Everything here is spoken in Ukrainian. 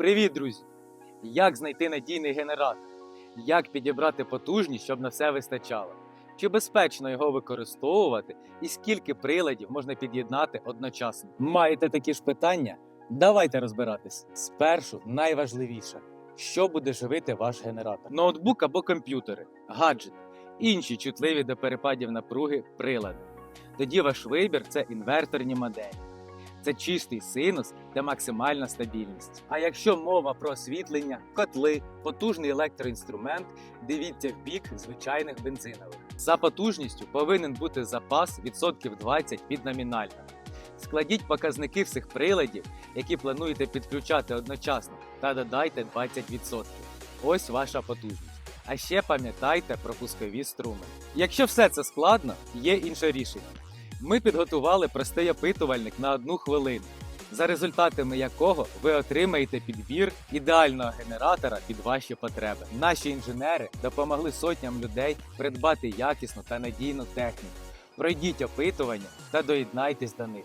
Привіт, друзі! Як знайти надійний генератор? Як підібрати потужність, щоб на все вистачало? Чи безпечно його використовувати і скільки приладів можна під'єднати одночасно? Маєте такі ж питання? Давайте розбиратись. Спершу найважливіше, що буде живити ваш генератор: ноутбук або комп'ютери, гаджет, інші чутливі до перепадів напруги прилади. Тоді ваш вибір це інверторні моделі. Це чистий синус та максимальна стабільність. А якщо мова про освітлення, котли, потужний електроінструмент, дивіться в бік звичайних бензинових. За потужністю повинен бути запас відсотків 20 від номінального. Складіть показники всіх приладів, які плануєте підключати одночасно, та додайте 20%. Ось ваша потужність. А ще пам'ятайте про пускові струми. Якщо все це складно, є інше рішення. Ми підготували простий опитувальник на одну хвилину, за результатами якого ви отримаєте підбір ідеального генератора під ваші потреби. Наші інженери допомогли сотням людей придбати якісну та надійну техніку. Пройдіть опитування та доєднайтесь до них.